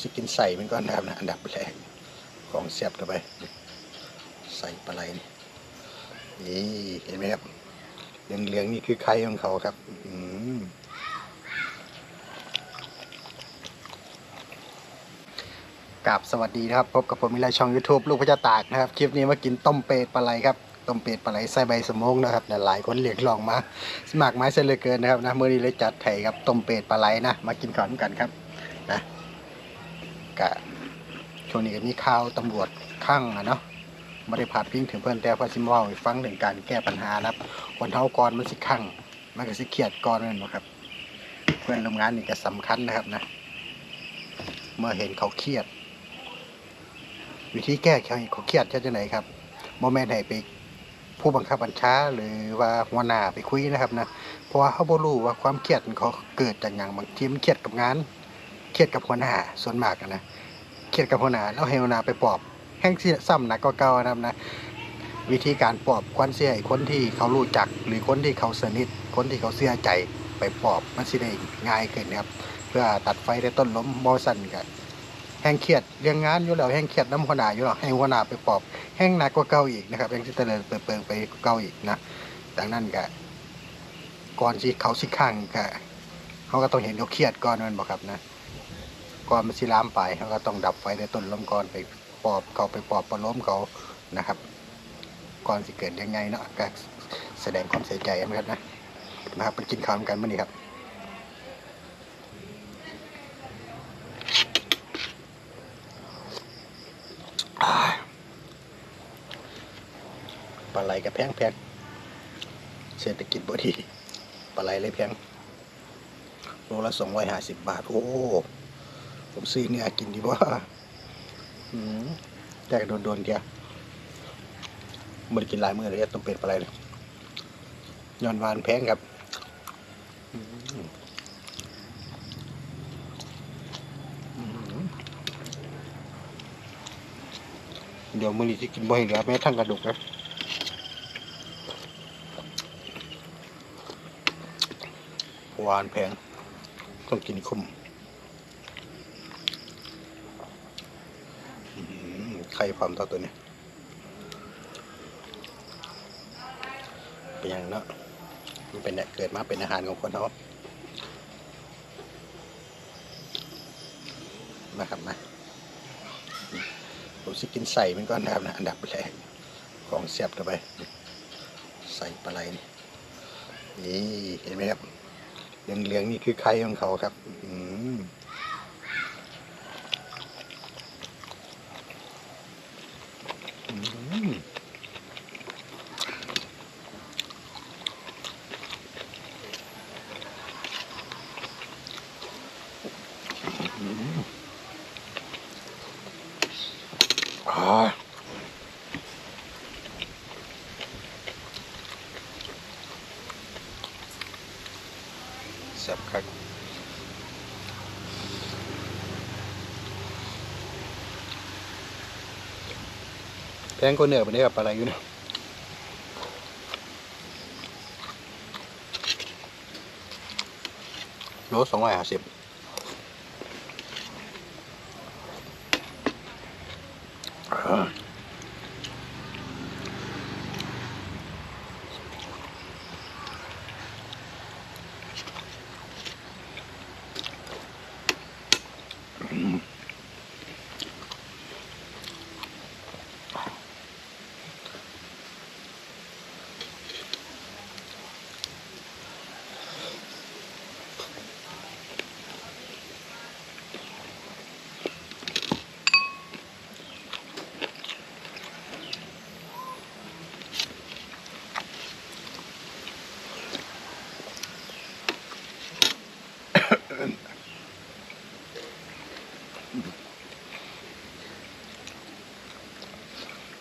สิกินใส่มันก่อนนะครับนะอันดับแรกของเสียบเข้าไป ใส่ปลาไหลนี่นี่เห็นไหมครับเหลืองๆนี่คือไข่ของเขาครับอืมกับสวัสดีนะครับ พบกับผมมิไลช่อง YouTube ลูกพระเจ้าตากนะครับ คลิปนี้มากินต้มเป็ดปลาไหลครับต้มเป็ดปลาไหลใส่ใบสมงนะครับหลายคนเรียกร้องมา สมัครไม้เส้นเลยเกินนะครับนะเมื่อนี้เลยจัดไถ่ครับต้มเป็ดปลาไหลนะ มากินข้าวด้วยกันครับ กะช่วงนี้ก็มีข่าวตำรวจข้างอะเนาะไม่ได้พาดพิงถึงเพื่อนแต่พอซิมว่าฟังถึงการแก้ปัญหานะครับคนเท่าก่อนมันสิข้างมันก็สิเครียดก่อนนั่นนะครับ เพื่อนร่วมงานนี่ก็สำคัญนะครับนะ เมื่อเห็นเขาเครียด วิธีแก้เขาเขาเครียดจะจะไหนครับโมแมนให้ไปผู้บังคับบัญชาหรือว่าหัวหน้าไปคุยนะครับนะเพราะว่าเขาบ่รู้ว่าความเครียดเขาเกิดจากอย่างบางทีมันเครียดกับงาน เครียดกับหัวหน้าส่วนมากอะนะเครียดกับหัวหน้าแล้วให้หัวหน้าไปปอบแห้งซ้ำหนักก็เก่านะครับนะวิธีการปอบควันเสียคนที่เขารู้จัก หรือคนที่เขาสนิทคนที่เขาเสียใจไปปอบมันสิได้ง่ายขึ้นนะครับ เพื่อตัดไฟได้ต้นล้มบอสันกันแห้งเครียดเรื่องงานอยู่แล้วแห้งเครียดน้ำหัวหน้าอยู่แล้วให้หัวหน้าไปปอบ แห้งหนักกว่าเก่าอีกนะครับแห้งที่เตลินเปิดเปิงไปเก่าอีกนะดังนั้นก็ก่อนที่เขาสิข้างก็เขาก็ต้องเห็นเขาเครียดก่อนมันบอกครับนะ ก่อนมันสิลามไปเขาก็ต้องดับไฟได้ต้นล้มก่อนไปปอบเขาไปปอบประโลมเขานะครับ ก่อนสิเกิดยังไงเนาะก็แสดงความเสียใจนะครับนะนะครับไปกินข้าวกันมื่อนี้ครับปลาไหลกับแพงแพงเศรษฐกิจบ่ดีปลาไหลเลยแพงโลละสองร้อยห้าสิบบาท โอ้ ผมซื้อเนื้อกินดีว่าอืมแต่โดนโดนๆเดียวมันกินหลายมื้อเลยต้องเป็นปลาไหลเลยย้อนวานแพงครับอืมอืมเดี๋ยวมื้อนี้จะกินบ่ให้เหลือแม้ทั้งกระดูกนะหวานแพงต้องกินคุ้มอื้อหือ ไข่ความเท่าตัวนี้เป็นอย่างเนาะมันเป็นเนี่ยเกิดมาเป็นอาหารของคนเขามาครับมาผมสิกินใส่มันก่อนะครับนะอันดับแรกของเสียบเข้าไป ใส่ปลาไหลนี่นี่เห็นไหมครับเหลืองๆนี่คือไข่ของเขาครับ แซ่บครับแพงกว่าเนื้อไปนี่ครับอะไรอยู่เนี่ยโลสองร้อยห้าสิบอ๋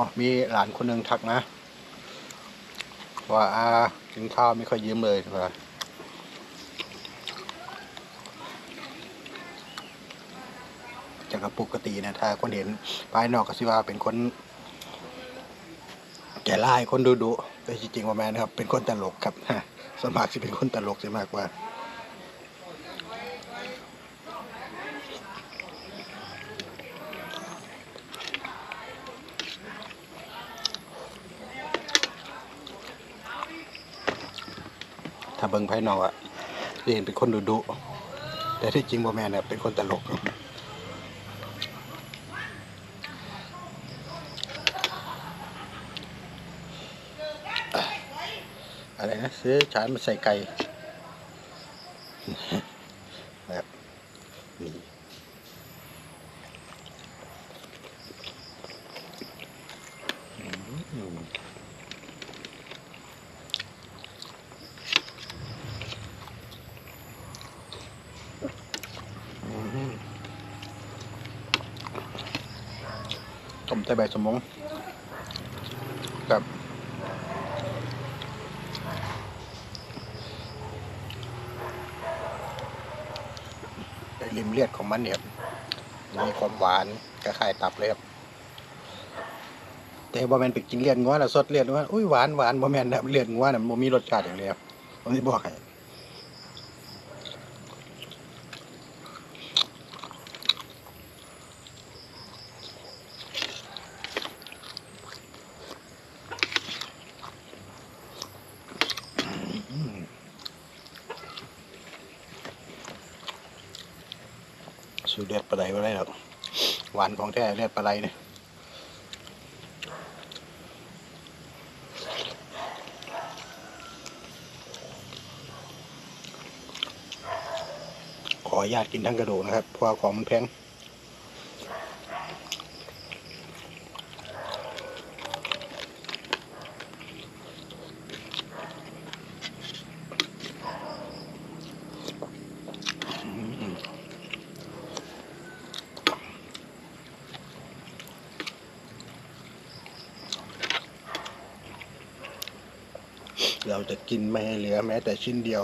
อมีหลานคนหนึ่งทักนะ ว่าอากินข้าวไม่ค่อยยิ้มเลยว่าจากกับปกตินะถ้าคนเห็นภายนอกก็สิว่าเป็นคนแก่ลายคนดุดุแต่จริงๆว่าแม่นะครับ เป็นคนตลกครับส่วนมากจะเป็นคนตลกจะมากกว่า ถ้าเบิ่งภายนอกอะเรียนเป็นคนดุดุๆแต่ที่จริงบ่แม่เนี่ยเป็นคนตลกอะไรนะซื้อชานมาใส่ไก่แบบนี่ ต้มใส่ใบสมงกับริมเลือดของมันเนี่ยมีความหวานคล้ายๆตับเลยครับแต่บ่แม่นไปกินเลือดงัวแล้วสดเลือดงัวอุ้ยหวานหวานบ่แม่นนะเลือดงัวน่ะมันมีรสชาติอย่างเดียวผมสิบอกให้ ลือดปลาไหลบ่ได้หรอกหวานของแท้เลือดปลาไหลเนี่ยขออนุญาตกินทั้งกระดูกนะครับเพราะของมันแพง เรา จะกินไม่ให้เหลือแม้แต่ชิ้นเดียว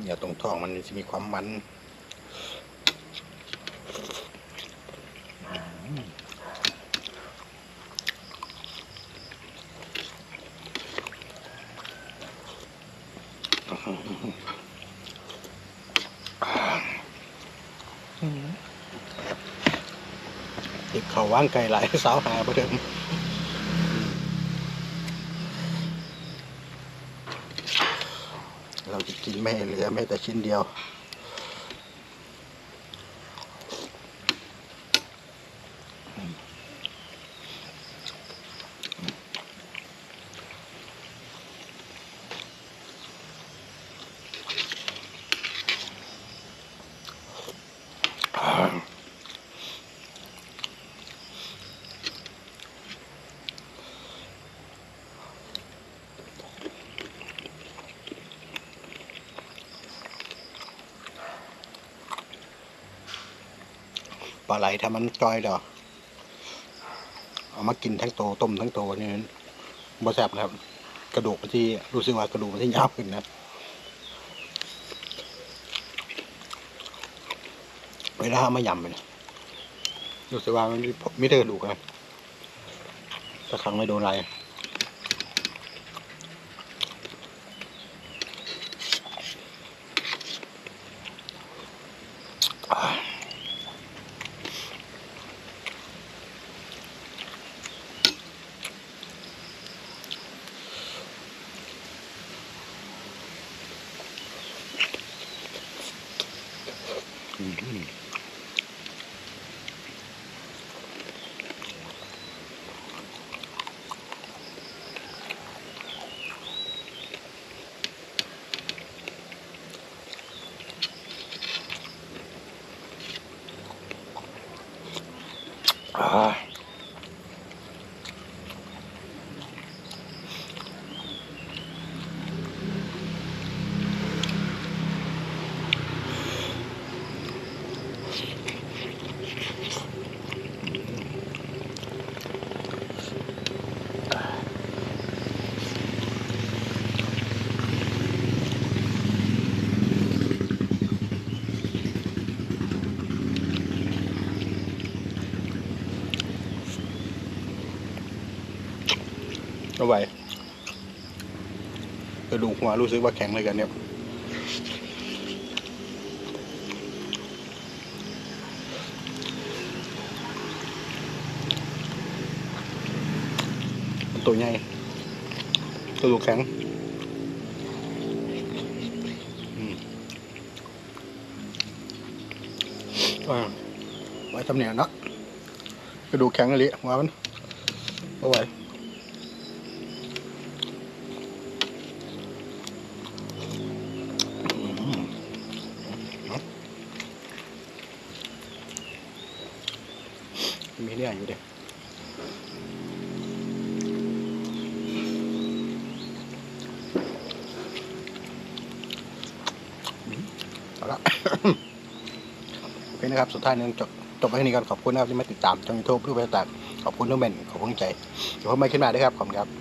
เนี่ยตรงท้องมันจะมีความมัน ติดเขาว่างไกลหลายสาวหาประเดิมเราจะกินไม่เหลือแม้แต่ชิ้นเดียว ปลาไหลถ้ามันจอยดอกเอามากินทั้งโตวต้มทั้งโตวนี่บ่แซ่บนะครับ กระดูกมันที่รู้สึกว่ากระดูกมันที่ยาวขึ้นนะเวลาไม่ยำเลยรู้สึกว่ามันมีมีแต่กระดูกนะถ้าครั้งไม่โดนอะไร อื เอาไว้กระดูกหัวรู้สึกว่าแข็งเลยกันเนี่ยตัวใหญ่ตัวลูกแข็งอืมว่าไว้ทำเนียนะกระดูกแข็งเลยว่ามันเอาไว้อืมเนาะ มีเนี่ยอยู่เด็เอาละโอเคนะครับ สุดท้ายนึงจบจบไปแค่นี้ก่อนขอบคุณนะครับที่มาติดตามช่องยูทูบรูปแบบต่างขอบคุณทุกเมนขอบคุณใจเดี๋ยวผมมาขึ้นมาด้วยครับ ขอบคุณครับ